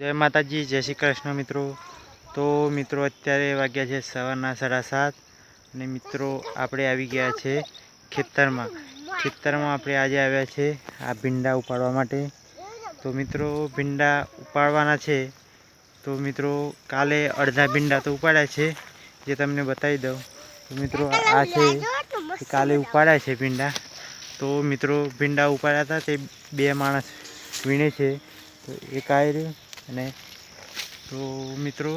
જય માતાજી, જય શ્રી કૃષ્ણ મિત્રો. તો મિત્રો, અત્યારે વાગ્યા છે સવારના સાડા સાત અને મિત્રો, આપણે આવી ગયા છે ખેતરમાં. ખેતરમાં આપણે આજે આવ્યા છે આ ભીંડા ઉપાડવા માટે. તો મિત્રો, ભીંડા ઉપાડવાના છે. તો મિત્રો, કાલે અડધા ભીંડા તો ઉપાડ્યા છે, જે તમને બતાવી દઉં. તો મિત્રો, આ છે કાલે ઉપાડ્યા છે ભીંડા. તો મિત્રો, ભીંડા ઉપાડ્યા હતા તે બે માણસ વીણે છે. તો એક રહ્યો અને તો મિત્રો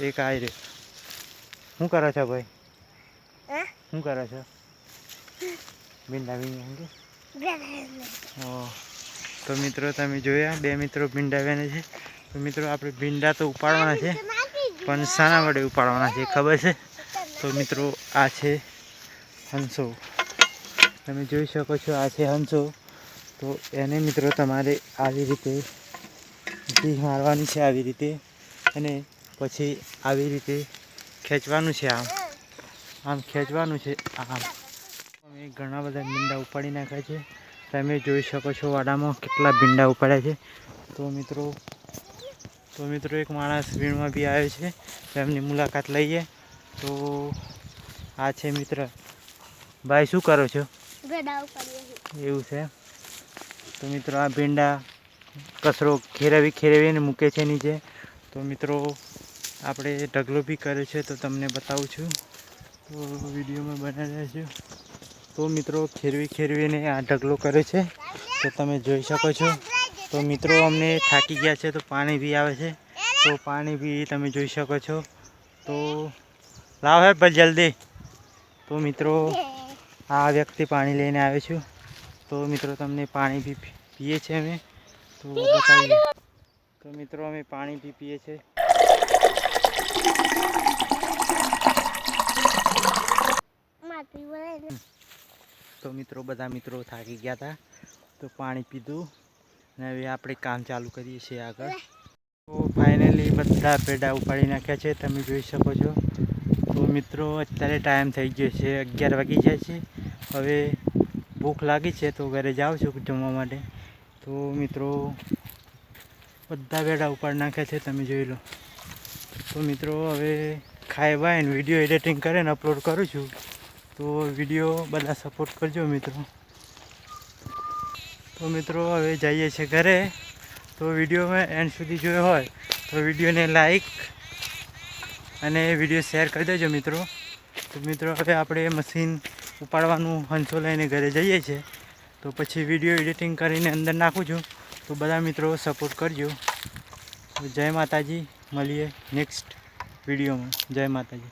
એક આવી રહ્યો. શું કરો છો ભાઈ? શું કરો છો? ભીંડા વીણી ઓ. તો મિત્રો તમે જોયા બે મિત્રો ભીંડા છે. તો મિત્રો આપણે ભીંડા તો ઉપાડવાના છે પણ શાના વડે ઉપાડવાના છે ખબર છે? તો મિત્રો આ છે હંસો. તમે જોઈ શકો છો આ છે હંસો. તો એને મિત્રો તમારે આવી રીતે ઘી મારવાની છે આવી રીતે. અને પછી આવી રીતે ખેંચવાનું છે આમ. આમ ખેંચવાનું છે આમ. અમે ઘણા બધા ભીંડા ઉપાડી નાખ્યા છે. તમે જોઈ શકો છો વાડામાં કેટલા ભીંડા ઉપાડ્યા છે. તો મિત્રો તો મિત્રો એક માણસ વીણમાં બી આવ્યો છે. તો એમની મુલાકાત લઈએ. તો આ છે મિત્ર. ભાઈ શું કરો છો? એવું છે તો મિત્રો આ ભીંડા કચરો ખેરાવી ખેરવીને મૂકે છે નીચે. તો મિત્રો, આપણે ઢગલો બી કર્યો છે તો તમને બતાવું છું. તો વિડીયોમાં બનાવી રહેજો તો મિત્રો, ખેરવી ખેરવીને આ ઢગલો કરે છે. તો તમે જોઈ શકો છો. તો મિત્રો, અમને થાકી ગયા છે તો પાણી બી આવે છે. તો પાણી બી તમે જોઈ શકો છો. તો લાવ હે ભાઈ જલ્દી. તો મિત્રો, આ વ્યક્તિ પાણી લઈને આવે છું. તો મિત્રો, તમને પાણી બી પીએ છીએ અમે. તો બતાવીએ. તો મિત્રો અમે પાણી બી પીએ છીએ. તો મિત્રો બધા મિત્રો થાકી ગયા હતા તો પાણી પીધું ને હવે આપણે કામ ચાલુ કરીએ છીએ આગળ. તો ફાઇનલી બધા પેડા ઉપાડી નાખ્યા છે તમે જોઈ શકો છો. તો મિત્રો અત્યારે ટાઈમ થઈ ગયો છે અગિયાર વાગી જાય છે. હવે ભૂખ લાગી છે તો ઘરે જાઉં છું જમવા માટે. તો મિત્રો, બધા બેડા ઉપાડી નાખ્યા છે, તમે જોઈ લો. તો મિત્રો, હવે ખાઈ વાઈને વીડિયો એડિટિંગ કરીને અપલોડ કરું છું. તો વીડિયો બધા સપોર્ટ કરજો મિત્રો. તો મિત્રો, હવે જઈએ છીએ ઘરે. તો વિડીયોમાં એન્ડ સુધી જોયો હોય, તો વિડીયોને લાઈક અને વીડિયો શેર કરી દેજો મિત્રો. તો મિત્રો, હવે આપણે મશીન ઉપાડવાનું, હંસો લઈને ઘરે જઈએ છીએ. તો પછી વીડિયો એડિટિંગ કરીને અંદર નાખું છું. તો બધા મિત્રો સપોર્ટ કરજો. જય માતાજી. મળીએ નેક્સ્ટ વિડીયોમાં જય માતાજી.